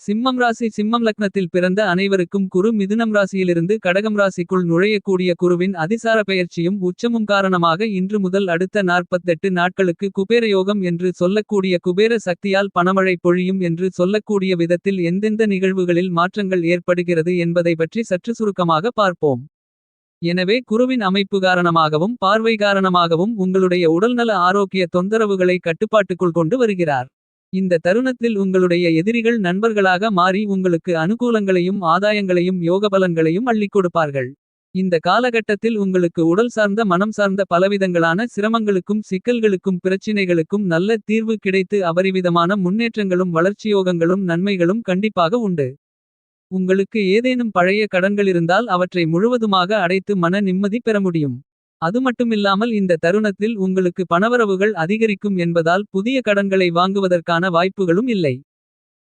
சிம்மம் ராசி சிம்மம் லக்னத்தில் பிறந்த அனைவருக்கும் குரு மிதுனம் ராசியிலிருந்து கடகம் ராசிக்குள் நுழையக்கூடிய குருவின் அதிசார பெயர்ச்சியும் உச்சமும் காரணமாக இன்று முதல் அடுத்த 48 நாட்களுக்கு குபேர யோகம் என்று சொல்லக்கூடிய குபேர சக்தியால் பணமழை பொழியும் என்று சொல்லக்கூடிய விதத்தில் எந்தெந்த நிகழ்வுகளில் மாற்றங்கள் ஏற்படுகிறது என்பதை பற்றி சற்று சுருக்கமாக பார்ப்போம். எனவே குருவின் அமைப்பு காரணமாகவும் பார்வை காரணமாகவும் உங்களுடைய உடல்நல ஆரோக்கிய தொந்தரவுகளை கட்டுப்பாட்டுக்குள் கொண்டு வருகிறார். இந்த தருணத்தில் உங்களுடைய எதிரிகள் நண்பர்களாக மாறி உங்களுக்கு அனுகூலங்களையும் ஆதாயங்களையும் யோகபலன்களையும் அள்ளிக் கொடுப்பார்கள். இந்த காலகட்டத்தில் உங்களுக்கு உடல் சார்ந்த மனம் சார்ந்த பலவிதங்களான சிரமங்களுக்கும் சிக்கல்களுக்கும் பிரச்சினைகளுக்கும் நல்ல தீர்வு கிடைத்து அபரிவிதமான முன்னேற்றங்களும் வளர்ச்சியோகங்களும் நன்மைகளும் கண்டிப்பாக உண்டு. உங்களுக்கு ஏதேனும் பழைய கடன்களிருந்தால் அவற்றை முழுவதுமாக அடைத்து மன நிம்மதி பெற முடியும். அது மட்டுமில்லாமல் இந்த தருணத்தில் உங்களுக்கு பணவரவுகள் அதிகரிக்கும் என்பதால் புதிய கடன்களை வாங்குவதற்கான வாய்ப்புகளும் இல்லை.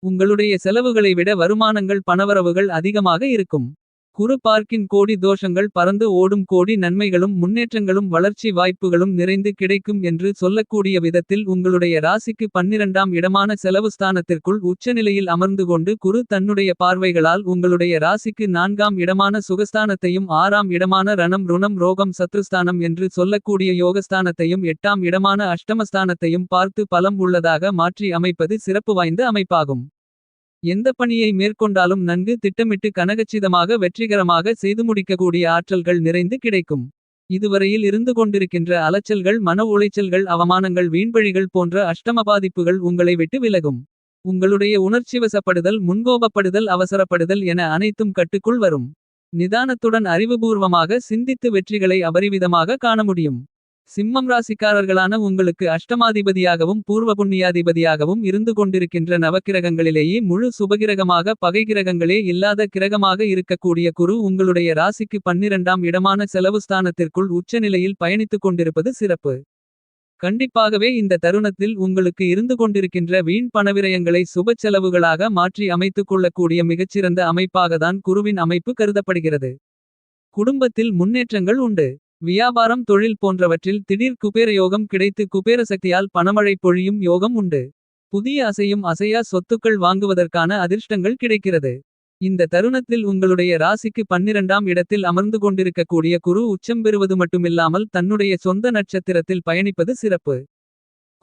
உங்களுடைய செலவுகளை விட வருமானங்கள் பணவரவுகள் அதிகமாக இருக்கும். குரு பார்க்கின் கோடி தோஷங்கள் பறந்து ஓடும் கோடி நன்மைகளும் முன்னேற்றங்களும் வளர்ச்சி வாய்ப்புகளும் நிறைந்து கிடைக்கும் என்று சொல்லக்கூடிய விதத்தில் உங்களுடைய ராசிக்கு பன்னிரண்டாம் இடமான செலவு ஸ்தானத்திற்குள் உச்சநிலையில் அமர்ந்து கொண்டு குரு தன்னுடைய பார்வைகளால் உங்களுடைய ராசிக்கு நான்காம் இடமான சுகஸ்தானத்தையும் ஆறாம் இடமான ரணம் ருணம் ரோகம் சத்ருஸ்தானம் என்று சொல்லக்கூடிய யோகஸ்தானத்தையும் எட்டாம் இடமான அஷ்டமஸ்தானத்தையும் பார்த்து பலம் உள்ளதாக மாற்றி அமைப்பது சிறப்பு வாய்ந்த அமைப்பாகும். எந்த பணியை மேற்கொண்டாலும் நன்கு திட்டமிட்டு கனகச்சிதமாக வெற்றிகரமாக செய்து முடிக்கக்கூடிய ஆற்றல்கள் நிறைந்து கிடைக்கும். இதுவரையில் இருந்து கொண்டிருக்கின்ற அலைச்சல்கள் மன உளைச்சல்கள் அவமானங்கள் வீண்பழிகள் போன்ற அஷ்டம பாதிப்புகள் உங்களை விட்டு விலகும். உங்களுடைய உணர்ச்சிவசப்படுதல் முன்கோபப்படுதல் அவசரப்படுதல் என அனைத்தும் கட்டுக்குள் வரும். நிதானத்துடன் அறிவுபூர்வமாக சிந்தித்து வெற்றிகளை அபரிவிதமாக காண முடியும். சிம்மம் ராசிக்காரர்களான உங்களுக்கு அஷ்டமாதிபதியாகவும் பூர்வ புண்ணியாதிபதியாகவும் இருந்து கொண்டிருக்கின்ற நவக்கிரகங்களிலேயே முழு சுபகிரகமாக பகைகிரகங்களே இல்லாத கிரகமாக இருக்கக்கூடிய குரு உங்களுடைய ராசிக்கு பன்னிரண்டாம் இடமான செலவு ஸ்தானத்திற்குள் உச்சநிலையில் பயணித்துக் கொண்டிருப்பது சிறப்பு. கண்டிப்பாகவே இந்த தருணத்தில் உங்களுக்கு இருந்து கொண்டிருக்கின்ற வீண் பணவிரயங்களை சுப செலவுகளாக மாற்றி அமைத்துக் கொள்ளக்கூடிய மிகச்சிறந்த அமைப்பாகத்தான் குருவின் அமைப்பு கருதப்படுகிறது. குடும்பத்தில் முன்னேற்றங்கள் உண்டு. வியாபாரம் தொழில் போன்றவற்றில் திடீர் குபேர யோகம் கிடைத்து குபேர சக்தியால் பணமழை பொழியும் யோகம் உண்டு. புதிய அசையும் அசையா சொத்துக்கள் வாங்குவதற்கான அதிர்ஷ்டங்கள் கிடைக்கிறது. இந்த தருணத்தில் உங்களுடைய ராசிக்கு பன்னிரண்டாம் இடத்தில் அமர்ந்து கொண்டிருக்கக்கூடிய குரு உச்சம் பெறுவது மட்டுமில்லாமல் தன்னுடைய சொந்த நட்சத்திரத்தில் பயணிப்பது சிறப்பு.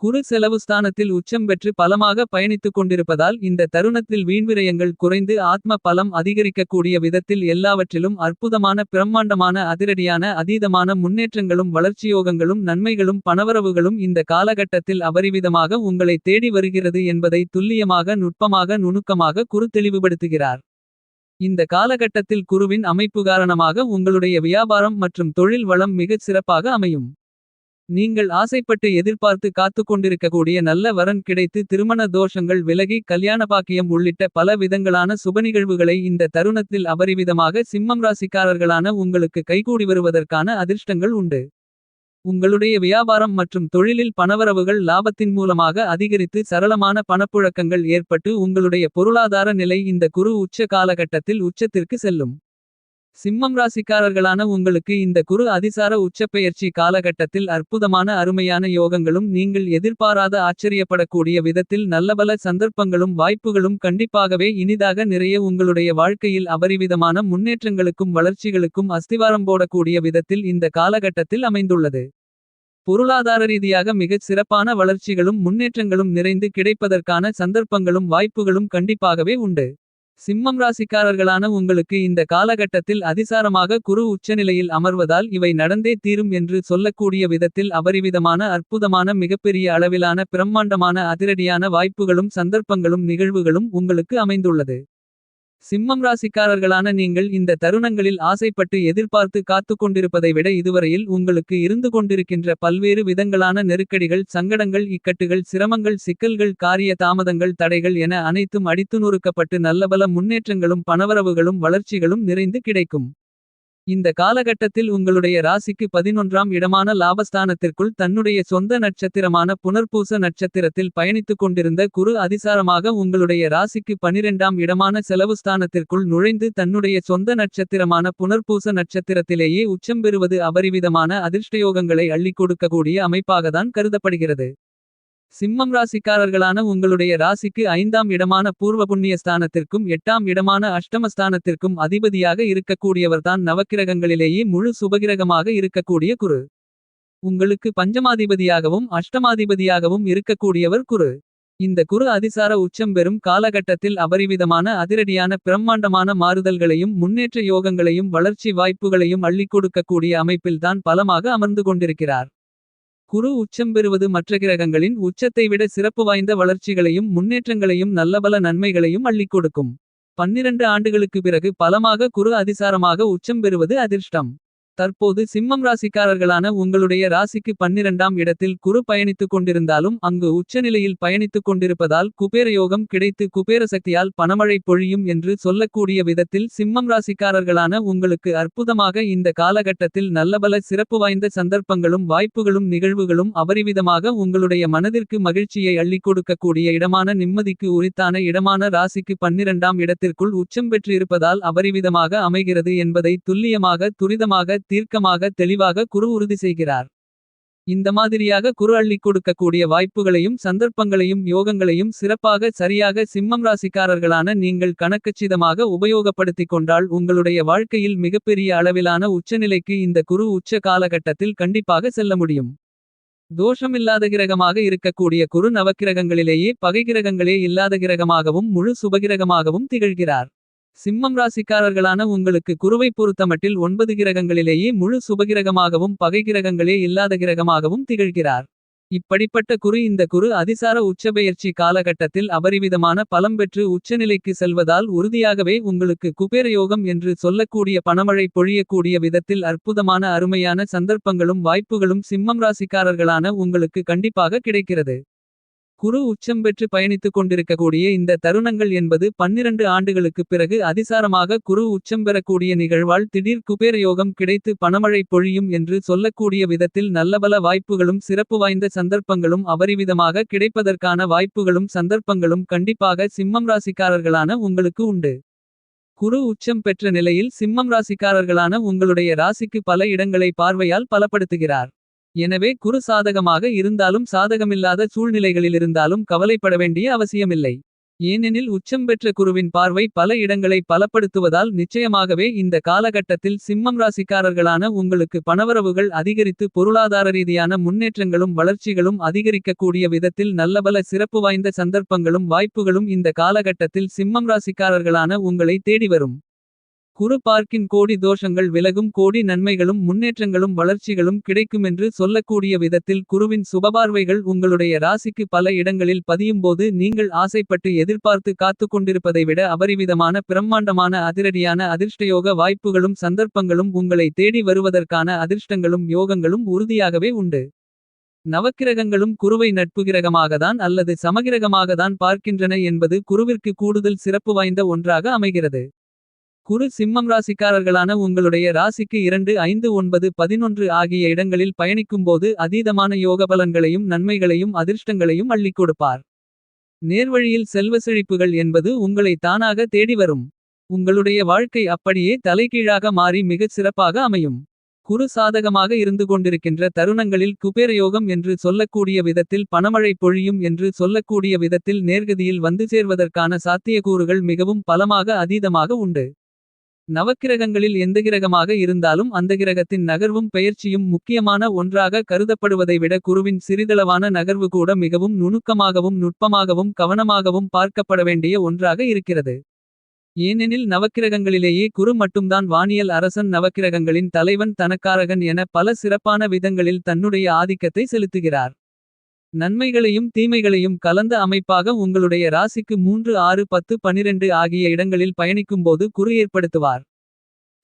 குரு செலவு ஸ்தானத்தில் உச்சம் பெற்று பலமாக பயணித்துக் கொண்டிருப்பதால் இந்த தருணத்தில் வீண்விரயங்கள் குறைந்து ஆத்ம பலம் அதிகரிக்கக்கூடிய விதத்தில் எல்லாவற்றிலும் அற்புதமான பிரம்மாண்டமான அதிரடியான அதீதமான முன்னேற்றங்களும் வளர்ச்சியோகங்களும் நன்மைகளும் பணவரவுகளும் இந்த காலகட்டத்தில் அபரிவிதமாக உங்களை தேடி வருகிறது என்பதை துல்லியமாக நுட்பமாக நுணுக்கமாக குரு தெளிவுபடுத்துகிறார். இந்த காலகட்டத்தில் குருவின் அமைப்பு காரணமாக உங்களுடைய வியாபாரம் மற்றும் தொழில் வளம் மிகச் சிறப்பாக அமையும். நீங்கள் ஆசைப்பட்டு எதிர்பார்த்து காத்துக் கொண்டிருக்கக்கூடிய நல்ல வரன் கிடைத்து திருமண தோஷங்கள் விலகி கல்யாண பாக்கியம் உள்ளிட்ட பல விதங்களான சுபநிகழ்வுகளை இந்த தருணத்தில் அபரிவிதமாக சிம்மம் ராசிக்காரர்களான உங்களுக்கு கைகூடி வருவதற்கான அதிர்ஷ்டங்கள் உண்டு. உங்களுடைய வியாபாரம் மற்றும் தொழிலில் பணவரவுகள் லாபத்தின் மூலமாக அதிகரித்து சரளமான பணப்புழக்கங்கள் ஏற்பட்டு உங்களுடைய பொருளாதார நிலை இந்த குரு உச்ச காலகட்டத்தில் உச்சத்திற்கு செல்லும். சிம்மம் ராசிக்காரர்களான உங்களுக்கு இந்த குரு அதிசார உச்சப்பெயர்ச்சி காலகட்டத்தில் அற்புதமான அருமையான யோகங்களும் நீங்கள் எதிர்பாராத ஆச்சரியப்படக்கூடிய விதத்தில் நல்லபல சந்தர்ப்பங்களும் வாய்ப்புகளும் கண்டிப்பாகவே இனிதாக நிறைய உங்களுடைய வாழ்க்கையில் அபரிவிதமான முன்னேற்றங்களுக்கும் வளர்ச்சிகளுக்கும் அஸ்திவாரம் போடக்கூடிய விதத்தில் இந்த காலகட்டத்தில் அமைந்துள்ளது. பொருளாதார ரீதியாக மிகச் சிறப்பான வளர்ச்சிகளும் முன்னேற்றங்களும் நிறைந்து கிடைப்பதற்கான சந்தர்ப்பங்களும் வாய்ப்புகளும் கண்டிப்பாகவே உண்டு. சிம்மம் ராசிக்காரர்களான உங்களுக்கு இந்த காலகட்டத்தில் அதிசாரமாக குரு உச்சநிலையில் அமர்வதால் இவை நடந்தே தீரும் என்று சொல்லக்கூடிய விதத்தில் அபரிவிதமான அற்புதமான மிகப்பெரிய அளவிலான பிரம்மாண்டமான அதிரடியான வாய்ப்புகளும் சந்தர்ப்பங்களும் நிகழ்வுகளும் உங்களுக்கு அமைந்துள்ளது. சிம்மம் ராசிக்காரர்களான நீங்கள் இந்த தருணங்களில் ஆசைப்பட்டு எதிர்பார்த்து காத்து கொண்டிருப்பதை விட இதுவரையில் உங்களுக்கு இருந்து கொண்டிருக்கின்ற பல்வேறு விதங்களான நெருக்கடிகள் சங்கடங்கள் இக்கட்டுகள் சிரமங்கள் சிக்கல்கள் காரிய தாமதங்கள் தடைகள் என அனைத்தும் அடித்து நொறுக்கப்பட்டு நல்லபல முன்னேற்றங்களும் பணவரவுகளும் வளர்ச்சிகளும் நிறைந்து கிடைக்கும். இந்த காலகட்டத்தில் உங்களுடைய ராசிக்கு பதினொன்றாம் இடமான லாபஸ்தானத்திற்குள் தன்னுடைய சொந்த நட்சத்திரமான புனர்பூச நட்சத்திரத்தில் பயணித்துக் கொண்டிருந்த குரு அதிசாரமாக உங்களுடைய ராசிக்கு பனிரெண்டாம் இடமான செலவு ஸ்தானத்திற்குள் நுழைந்து தன்னுடைய சொந்த நட்சத்திரமான புனர்பூச நட்சத்திரத்திலேயே உச்சம் பெறுவது அபரிவிதமான அதிர்ஷ்டயோகங்களை அள்ளிக் கொடுக்கக்கூடிய அமைப்பாகத்தான் கருதப்படுகிறது. சிம்மம் ராசிக்காரர்களான உங்களுடைய ராசிக்கு ஐந்தாம் இடமான பூர்வ புண்ணிய ஸ்தானத்திற்கும் எட்டாம் இடமான அஷ்டமஸ்தானத்திற்கும் அதிபதியாக இருக்கக்கூடியவர்தான் நவக்கிரகங்களிலேயே முழு சுபகிரகமாக இருக்கக்கூடிய குரு. உங்களுக்கு பஞ்சமாதிபதியாகவும் அஷ்டமாதிபதியாகவும் இருக்கக்கூடியவர் குரு. இந்த குரு அதிசார உச்சம் பெறும் காலகட்டத்தில் அபரிவிதமான அதிரடியான பிரம்மாண்டமான மாறுதல்களையும் முன்னேற்ற யோகங்களையும் வளர்ச்சி வாய்ப்புகளையும் அள்ளிக் கொடுக்கக்கூடிய அமைப்பில்தான் பலமாக அமர்ந்து கொண்டிருக்கிறார். குரு உச்சம் பெறுவது மற்ற கிரகங்களின் உச்சத்தை விட சிறப்பு வாய்ந்த வளர்ச்சிகளையும் முன்னேற்றங்களையும் நல்லபல நன்மைகளையும் அள்ளிக் கொடுக்கும். பன்னிரண்டு ஆண்டுகளுக்கு பிறகு பலமாக குரு அதிசாரமாக உச்சம் பெறுவது அதிர்ஷ்டம். தற்போது சிம்மம் ராசிக்காரர்களான உங்களுடைய ராசிக்கு பன்னிரண்டாம் இடத்தில் குரு பயணித்துக் கொண்டிருந்தாலும் அங்கு உச்சநிலையில் பயணித்துக் கொண்டிருப்பதால் குபேரயோகம் கிடைத்து குபேர சக்தியால் பணமழை பொழியும் என்று சொல்லக்கூடிய விதத்தில் சிம்மம் ராசிக்காரர்களான உங்களுக்கு அற்புதமாக இந்த காலகட்டத்தில் நல்லபல சிறப்பு வாய்ந்த சந்தர்ப்பங்களும் வாய்ப்புகளும் நிகழ்வுகளும் அபரிவிதமாக உங்களுடைய மனதிற்கு மகிழ்ச்சியை அள்ளிக் கொடுக்கக்கூடிய இடமான நிம்மதிக்கு உரித்தான இடமான ராசிக்கு பன்னிரண்டாம் இடத்திற்குள் உச்சம் பெற்றிருப்பதால் அபரிவிதமாக அமைகிறது என்பதை துல்லியமாக துரிதமாக தீர்க்கமாக தெளிவாக குரு உறுதி செய்கிறார். இந்த மாதிரியாக குரு அள்ளிக் கொடுக்கக்கூடிய வாய்ப்புகளையும் சந்தர்ப்பங்களையும் யோகங்களையும் சிறப்பாக சரியாக சிம்மம் ராசிக்காரர்களான நீங்கள் கணக்கச்சிதமாக உபயோகப்படுத்திக் கொண்டால் உங்களுடைய வாழ்க்கையில் மிகப்பெரிய அளவிலான உச்சநிலைக்கு இந்த குரு உச்ச காலகட்டத்தில் கண்டிப்பாக செல்ல முடியும். தோஷமில்லாத கிரகமாக இருக்கக்கூடிய குரு நவக்கிரகங்களிலேயே பகைகிரகங்களே இல்லாத கிரகமாகவும் முழு சுபகிரகமாகவும் திகழ்கிறார். சிம்மம் ராசிக்காரர்களான உங்களுக்கு குருவை பொறுத்தமட்டில் ஒன்பது கிரகங்களிலேயே முழு சுபகிரகமாகவும் பகை கிரகங்களே இல்லாத கிரகமாகவும் திகழ்கிறார். இப்படிப்பட்ட குரு இந்த குரு அதிசார உச்சபெயர்ச்சி காலகட்டத்தில் அபரிவிதமான பலம் பெற்று உச்சநிலைக்கு செல்வதால் உறுதியாகவே உங்களுக்கு குபேரயோகம் என்று சொல்லக்கூடிய பணமழை பொழியக்கூடிய விதத்தில் அற்புதமான அருமையான சந்தர்ப்பங்களும் வாய்ப்புகளும் சிம்மம் ராசிக்காரர்களான உங்களுக்கு கண்டிப்பாக கிடைக்கிறது. குரு உச்சம் பெற்று பயணித்துக் கொண்டிருக்கக்கூடிய இந்த தருணங்கள் என்பது பன்னிரண்டு ஆண்டுகளுக்குப் பிறகு அதிசாரமாக குரு உச்சம் பெறக்கூடிய நிகழ்வால் திடீர் குபேரயோகம் கிடைத்து பணமழை பொழியும் என்று சொல்லக்கூடிய விதத்தில் நல்லபல வாய்ப்புகளும் சிறப்பு வாய்ந்த சந்தர்ப்பங்களும் அபரிவிதமாக கிடைப்பதற்கான வாய்ப்புகளும் சந்தர்ப்பங்களும் கண்டிப்பாக சிம்மம் ராசிக்காரர்களான உங்களுக்கு உண்டு. குரு உச்சம் பெற்ற நிலையில் சிம்மம் ராசிக்காரர்களான உங்களுடைய ராசிக்கு பல இடங்களை பார்வையால் பலப்படுத்துகிறார். எனவே குரு சாதகமாக இருந்தாலும் சாதகமில்லாத சூழ்நிலைகளிலிருந்தாலும் கவலைப்பட வேண்டிய அவசியமில்லை. ஏனெனில் உச்சம் பெற்ற குருவின் பார்வை பல இடங்களை பலப்படுத்துவதால் நிச்சயமாகவே இந்த காலகட்டத்தில் சிம்மம் ராசிக்காரர்களான உங்களுக்கு பணவரவுகள் அதிகரித்து பொருளாதார ரீதியான முன்னேற்றங்களும் வளர்ச்சிகளும் அதிகரிக்கக்கூடிய விதத்தில் நல்லபல சிறப்பு வாய்ந்த சந்தர்ப்பங்களும் வாய்ப்புகளும் இந்த காலகட்டத்தில் சிம்மம் ராசிக்காரர்களான உங்களை தேடி வரும். குரு பார்க்கின் கோடி தோஷங்கள் விலகும் கோடி நன்மைகளும் முன்னேற்றங்களும் வளர்ச்சிகளும் கிடைக்குமென்று சொல்லக்கூடிய விதத்தில் குருவின் சுபபார்வைகள் உங்களுடைய ராசிக்கு பல இடங்களில் பதியும்போது நீங்கள் ஆசைப்பட்டு எதிர்பார்த்து காத்து கொண்டிருப்பதை விட அபரிவிதமான பிரம்மாண்டமான அதிரடியான அதிர்ஷ்டயோக வாய்ப்புகளும் சந்தர்ப்பங்களும் உங்களை தேடி வருவதற்கான அதிர்ஷ்டங்களும் யோகங்களும் உறுதியாகவே உண்டு. நவக்கிரகங்களும் குருவை நட்புகிரகமாகதான் அல்லது சமகிரகமாகதான் பார்க்கின்றன என்பது குருவிற்கு கூடுதல் சிறப்பு வாய்ந்த ஒன்றாக அமைகிறது. குரு சிம்மம் ராசிக்காரர்களான உங்களுடைய ராசிக்கு இரண்டு ஐந்து ஒன்பது பதினொன்று ஆகிய இடங்களில் பயணிக்கும்போது அதீதமான யோகபலன்களையும் நன்மைகளையும் அதிர்ஷ்டங்களையும் அள்ளிக் கொடுப்பார். நேர்வழியில் செல்வ செழிப்புகள் என்பது உங்களை தானாக தேடி வரும். உங்களுடைய வாழ்க்கை அப்படியே தலைகீழாக மாறி மிகச் சிறப்பாக அமையும். குரு சாதகமாக இருந்து கொண்டிருக்கின்ற தருணங்களில் குபேரயோகம் என்று சொல்லக்கூடிய விதத்தில் பணமழை பொழியும் என்று சொல்லக்கூடிய விதத்தில் நேர்கதியில் வந்து சேர்வதற்கான சாத்தியக்கூறுகள் மிகவும் பலமாக அதீதமாக உண்டு. நவக்கிரகங்களில் எந்த கிரகமாக இருந்தாலும் அந்த கிரகத்தின் நகர்வும் பெயர்ச்சியும் முக்கியமான ஒன்றாக கருதப்படுவதை விட குருவின் சிறிதளவான நகர்வு கூட மிகவும் நுணுக்கமாகவும் நுட்பமாகவும் கவனமாகவும் பார்க்கப்பட வேண்டிய ஒன்றாக இருக்கிறது. ஏனெனில் நவக்கிரகங்களிலேயே குரு மட்டும்தான் வானியல் அரசன் நவக்கிரகங்களின் தலைவன் தனக்காரகன் என பல சிறப்பான விதங்களில் தன்னுடைய ஆதிக்கத்தை செலுத்துகிறார். நன்மைகளையும் தீமைகளையும் கலந்த அமைப்பாக உங்களுடைய ராசிக்கு மூன்று ஆறு பத்து பனிரெண்டு ஆகிய இடங்களில் பயணிக்கும்போது குறு ஏற்படுத்துவார்.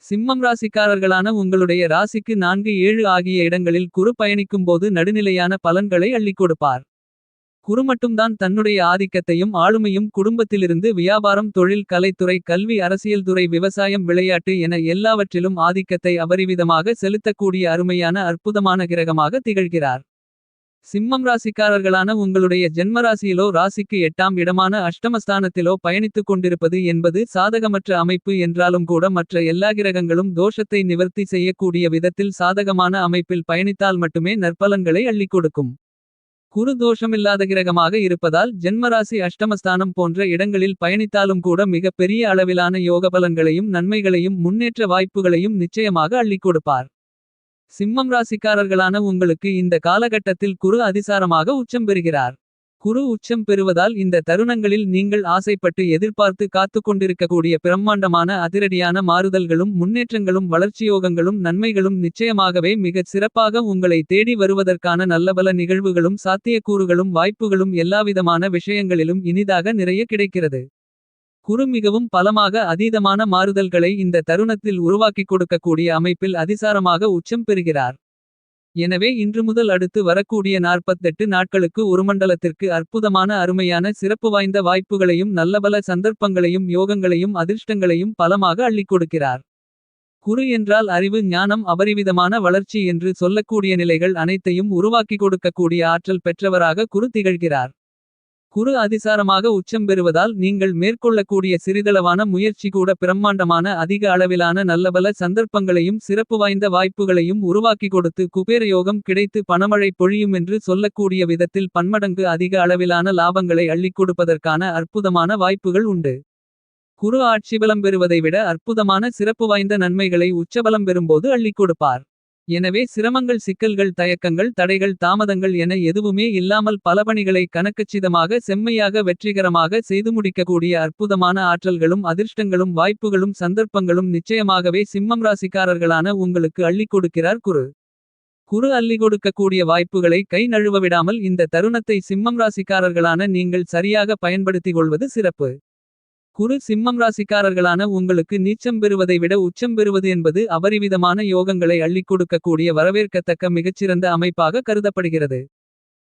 சிம்மம் ராசிக்காரர்களான உங்களுடைய ராசிக்கு நான்கு ஏழு ஆகிய இடங்களில் குறு பயணிக்கும்போது நடுநிலையான பலன்களை அள்ளிக் கொடுப்பார். குரு மட்டும்தான் தன்னுடைய ஆதிக்கத்தையும் ஆளுமையும் குடும்பத்திலிருந்து வியாபாரம் தொழில் கலைத்துறை கல்வி அரசியல் துறை விவசாயம் விளையாட்டு என எல்லாவற்றிலும் ஆதிக்கத்தை அபரிவிதமாக செலுத்தக்கூடிய அருமையான அற்புதமான கிரகமாக திகழ்கிறார். சிம்மம் ராசிக்காரர்களான உங்களுடைய ஜென்மராசியிலோ ராசிக்கு எட்டாம் இடமான அஷ்டமஸ்தானத்திலோ பயணித்துக் கொண்டிருப்பது என்பது சாதகமற்ற அமைப்பு என்றாலும் கூட மற்ற எல்லா கிரகங்களும் தோஷத்தை நிவர்த்தி செய்யக்கூடிய விதத்தில் சாதகமான அமைப்பில் பயணித்தால் மட்டுமே நற்பலன்களை அள்ளிக் கொடுக்கும். குரு தோஷமில்லாத கிரகமாக இருப்பதால் ஜென்மராசி அஷ்டமஸ்தானம் போன்ற இடங்களில் பயணித்தாலும் கூட மிக பெரிய அளவிலான யோகபலன்களையும் நன்மைகளையும் முன்னேற்ற வாய்ப்புகளையும் நிச்சயமாக அள்ளிக் கொடுப்பார். சிம்மம் ராசிக்காரர்களான உங்களுக்கு இந்த காலகட்டத்தில் குரு அதிசாரமாக உச்சம் பெறுகிறார். குரு உச்சம் பெறுவதால் இந்த தருணங்களில் நீங்கள் ஆசைப்பட்டு எதிர்பார்த்து காத்துக் கொண்டிருக்கக்கூடிய பிரம்மாண்டமான அதிரடியான மாறுதல்களும் முன்னேற்றங்களும் வளர்ச்சியோகங்களும் நன்மைகளும் நிச்சயமாகவே மிகச் சிறப்பாக உங்களை தேடி வருவதற்கான நல்லபல நிகழ்வுகளும் சாத்தியக்கூறுகளும் வாய்ப்புகளும் எல்லாவிதமான விஷயங்களிலும் இனிதாக நிறைய கிடைக்கிறது. குரு மிகவும் பலமாக அதீதமான மாறுதல்களை இந்த தருணத்தில் உருவாக்கிக் கொடுக்கக்கூடிய அமைப்பில் அதிசாரமாக உச்சம் பெறுகிறார். எனவே இன்று முதல் அடுத்து வரக்கூடிய 48 நாட்களுக்கு ஒருமண்டலத்திற்கு அற்புதமான அருமையான சிறப்பு வாய்ந்த வாய்ப்புகளையும் நல்லபல சந்தர்ப்பங்களையும் யோகங்களையும் அதிர்ஷ்டங்களையும் பலமாக அள்ளிக் கொடுக்கிறார். குரு என்றால் அறிவு ஞானம் அபரிவிதமான வளர்ச்சி என்று சொல்லக்கூடிய நிலைகள் அனைத்தையும் உருவாக்கிக் கொடுக்கக்கூடிய ஆற்றல் பெற்றவராக குரு திகழ்கிறார். குரு அதிசாரமாக உச்சம் பெறுவதால் நீங்கள் மேற்கொள்ளக்கூடிய சிறிதளவான முயற்சி கூட பிரம்மாண்டமான அதிக அளவிலான நல்லபல சந்தர்ப்பங்களையும் சிறப்பு வாய்ந்த வாய்ப்புகளையும் உருவாக்கிக் கொடுத்து குபேரயோகம் கிடைத்து பணமழை பொழியும் என்று சொல்லக்கூடிய விதத்தில் பன்மடங்கு அதிக அளவிலான லாபங்களை அள்ளிக் கொடுப்பதற்கான அற்புதமான வாய்ப்புகள் உண்டு. குரு ஆட்சிபலம் பெறுவதை விட அற்புதமான சிறப்பு வாய்ந்த நன்மைகளை உச்சபலம் பெறும்போது அள்ளிக் கொடுப்பார். எனவே சிரமங்கள் சிக்கல்கள் தயக்கங்கள் தடைகள் தாமதங்கள் என எதுவுமே இல்லாமல் பல பணிகளை கணக்கச்சிதமாக செம்மையாக வெற்றிகரமாக செய்து முடிக்கக்கூடிய அற்புதமான ஆற்றல்களும் அதிர்ஷ்டங்களும் வாய்ப்புகளும் சந்தர்ப்பங்களும் நிச்சயமாகவே சிம்மம் ராசிக்காரர்களான உங்களுக்கு அள்ளிக் கொடுக்கிறார் குரு. குரு அள்ளி கொடுக்கக்கூடிய வாய்ப்புகளை கை நழுவ விடாமல் இந்த தருணத்தை சிம்மம் ராசிக்காரர்களான நீங்கள் சரியாக பயன்படுத்திக் கொள்வது சிறப்பு. குரு சிம்மம் ராசிக்காரர்களான உங்களுக்கு நீச்சம் பெறுவதை விட உச்சம் பெறுவது என்பது அபரிவிதமான யோகங்களை அள்ளிக் கொடுக்கக்கூடிய வரவேற்கத்தக்க மிகச்சிறந்த அமைப்பாக கருதப்படுகிறது.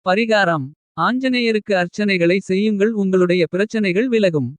பரிகாரம் ஆஞ்சநேயருக்கு அர்ச்சனைகளை செய்யுங்கள் உங்களுடைய பிரச்சனைகள் விலகும்.